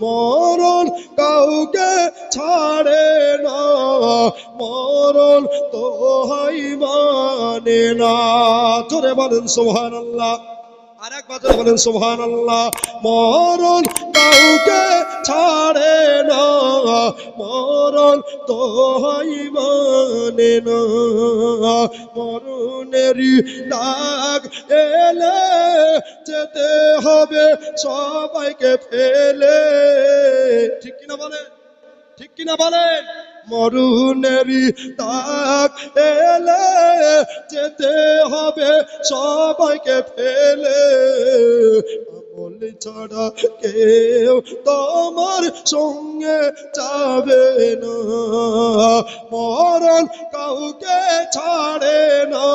মরণ কাউকে ছাড়ে না। মরণ তো হাই মানে না। তোরে বলেন সোহান আল্লাহ আর একবার জোরে বলেন সোহান আল্লাহ মরণ কাউকে ছাড়ে না, মরণ তো মানে না মরণেরই ডাক এলে যেতে হবে, সবাইকে ফেলে। ঠিক কিনা বলেন? ঠিক কিনা বলেন? মরুনেরই তাক এলে যেতে হবে, সবাইকে ফেলে। ছাড়া কেউ তোমার সঙ্গে যাবে না। মরণ কাউকে ছাড়ে না।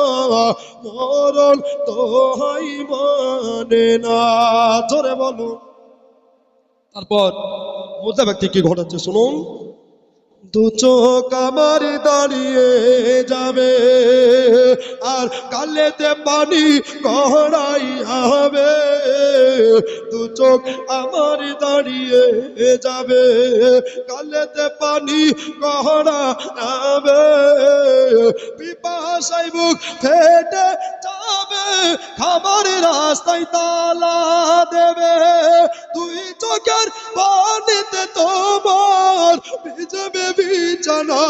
মরণ তো হাই মানে না। জোরে বলুন। তারপর মোজা ব্যক্তি কি ঘটাচ্ছে, শুনুন। দু চোখ আমার দাঁড়িয়ে যাবে, আর কালেতে পানি গড়াই হবে। দু চোখ আমার দাঁড়িয়ে যাবে কালেতে পানি গড়া যাবে। পিপাসাই বুক ফেটে যাবে খাবার রাস্তায় তালা দেবে। চোখের পানিতে তোমার ভিজবে বিছানা।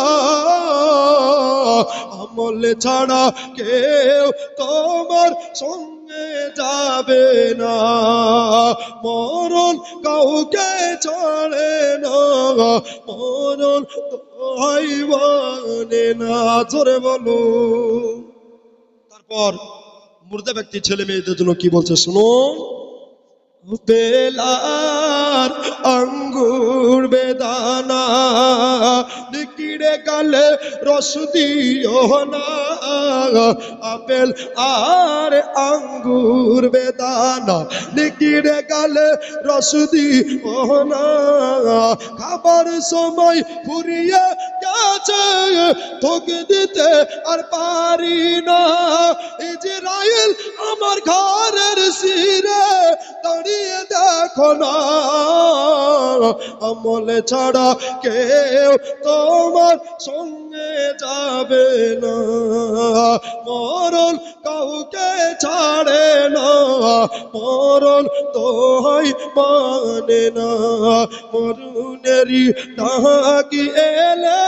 আমলে ছাড়া কেউ তোমার সঙ্গে যাবে না। মরণ কাউকে ছাড়ে না। মরণ মানে না। জোরে বলো। তারপর মুর্দা ব্যক্তি ছেলে মেয়েদের জন্য কি বলছে? শুনুন। বেলার আঙ্গুর বেদানা, নিকিড়ে গালে রস দিও না। আপেল আর আঙ্গুর বেদানা, নিকিড়ে গালে রস দিও না। খাবার সময় ফুরিয়ে গেছে তোক দিতে আর পারি না। ইজরাইল আমার ঘরের সিরে দাঁড়িয়ে দেখো না। আমলে ছাড়া কেউ তোমার সঙ্গে যাবে না। মরণ কাউকে ছাড়ে না। মরণ তো হয় মানে না। মরুনেরই ডাকি এলে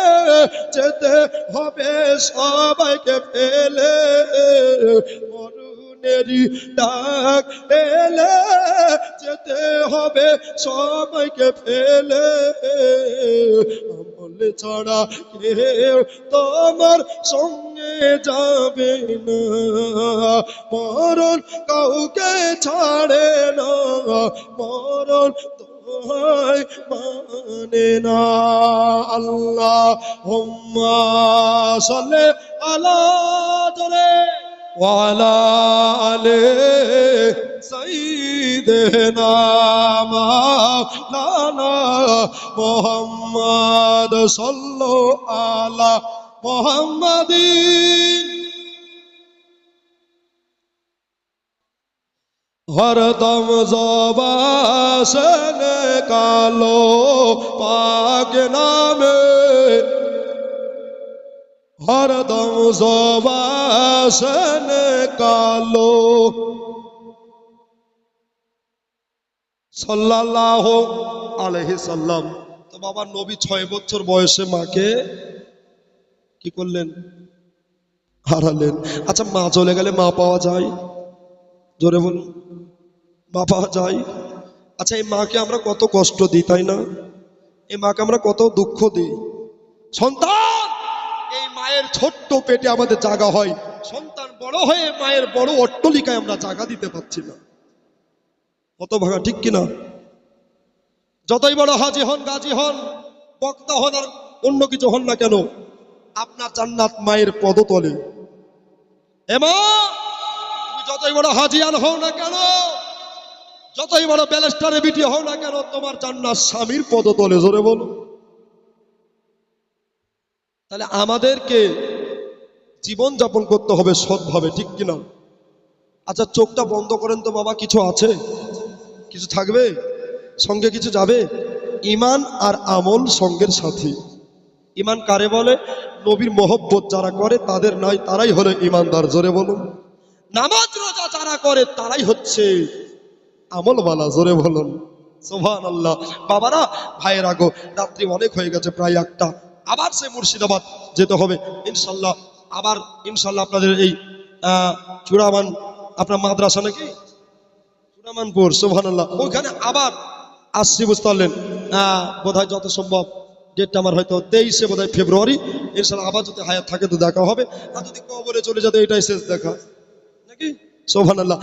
যেতে হবে সবাইকে ফেলে মরুনেরই ডাক এলে যেতে হবে সবাইকে ফেলে। আমলে ছাড়া কেউ তোমার সঙ্গে যাবে না। মরণ কাউকে ছাড়ে না। মরণ মানে না। আল্লাহ হুম্মা সাল্লে আলা ওয়ালা আলে সাইয়্যিদিনা মাওলানা মুহাম্মদ সাল্লাল্লাহু আলা মুহাম্মাদিন হরদম জবাসন কালো পাক নামে হরদম জবাসন কালো। সাল্লাল্লাহু আলাইহি সাল্লাম। তো বাবা, নবী ছয় বছর বয়সে মাকে কি করলেন? হারালেন। আচ্ছা মা চলে গেলে মা পাওয়া যায়? জোরে বলুন। মা পাওয়া যায়? আচ্ছা এই মাকে আমরা কত কষ্ট দিই, তাই না? এই মাকে আমরা কত দুঃখ দিই? সন্তান! মায়ের ছোট্ট পেটে আমাদের জায়গা হয়। সন্তান বড় হয়ে মায়ের বড় অট্টলিকায় আমরা জাগা দিতে পারছি না। কত ভাগা ঠিক কিনা? যতই বড় হাজি হন, গাজী হন, বক্তা হন আর অন্য কিছু হন না কেন, আপনার জান্নাত মায়ের পদতলে। যতই বড় হাজিয়ান হও না কেন, যতই বড় ব্যালেস্টারে বিটি হও না কেন, তোমার জান্নাত স্বামীর পদতলে, জোরে বলো। তাহলে আমাদেরকে জীবন যাপন করতে হবে সৎভাবে, ঠিক কিনা? আচ্ছা চোখটা বন্ধ করেন তো বাবা, কিছু আছে? কিছু থাকবে? সঙ্গে কিছু যাবে? ইমান আর আমল সঙ্গের সাথী। ইমান কারে বলে? নবীর মহব্বত যারা করে, তাদের নয়, তারাই হলো ইমানদার জোরে বলুন। নামাজ রোজা যারা করে, তারাই হচ্ছে আমলওয়ালা। জোরে বলুন। সোভান আল্লাহ বাবারা, ভাইয়ের আগো রাত্রি অনেক হয়ে গেছে, প্রায় একটা। আবার সে মুর্শিদাবাদ যেতে হবে। ইনশাল্লাহ, আবার ইনশাল্লাহ আপনাদের এই চূড়ামান, আপনার মাদ্রাসা নাকি? চূড়ামানপুর সোভান আল্লাহ ওইখানে আবার আসছি, বুঝতে পারলেন? বোধ যত সম্ভব, ডেটটা আমার হয়তো তেইশে বোধ ফেব্রুয়ারি। ইনশাল্লাহ আবার যদি হায়াত থাকে তো দেখা হবে। আর যদি কবরে চলে যেতে এটাই শেষ দেখা। নাকি? সোভান আল্লাহ